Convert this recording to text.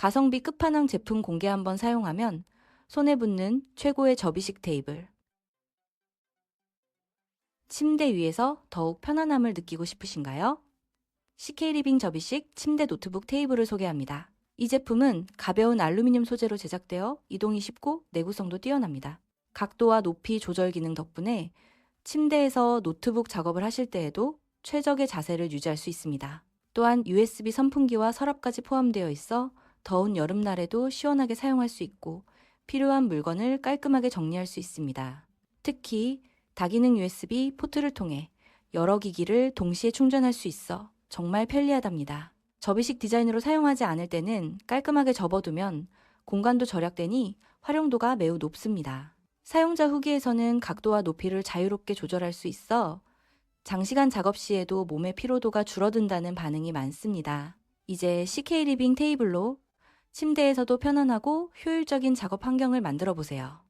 가성비 끝판왕 제품 공개 한번 사용하면 손에 붙는 최고의 접이식 테이블. 침대 위에서 더욱 편안함을 느끼고 싶으신가요? CK리빙 접이식 침대 노트북 테이블을 소개합니다. 이 제품은 가벼운 알루미늄 소재로 제작되어 이동이 쉽고 내구성도 뛰어납니다. 각도와 높이 조절 기능 덕분에 침대에서 노트북 작업을 하실 때에도 최적의 자세를 유지할 수 있습니다. 또한 USB 선풍기와 서랍까지 포함되어 있어 더운 여름날에도 시원하게 사용할 수 있고 필요한 물건을 깔끔하게 정리할 수 있습니다. 특히 다기능 USB 포트를 통해 여러 기기를 동시에 충전할 수 있어 정말 편리하답니다. 접이식 디자인으로 사용하지 않을 때는 깔끔하게 접어두면 공간도 절약되니 활용도가 매우 높습니다. 사용자 후기에서는 각도와 높이를 자유롭게 조절할 수 있어 장시간 작업 시에도 몸의 피로도가 줄어든다는 반응이 많습니다. 이제 CK 리빙 테이블로 침대에서도 편안하고 효율적인 작업 환경을 만들어 보세요.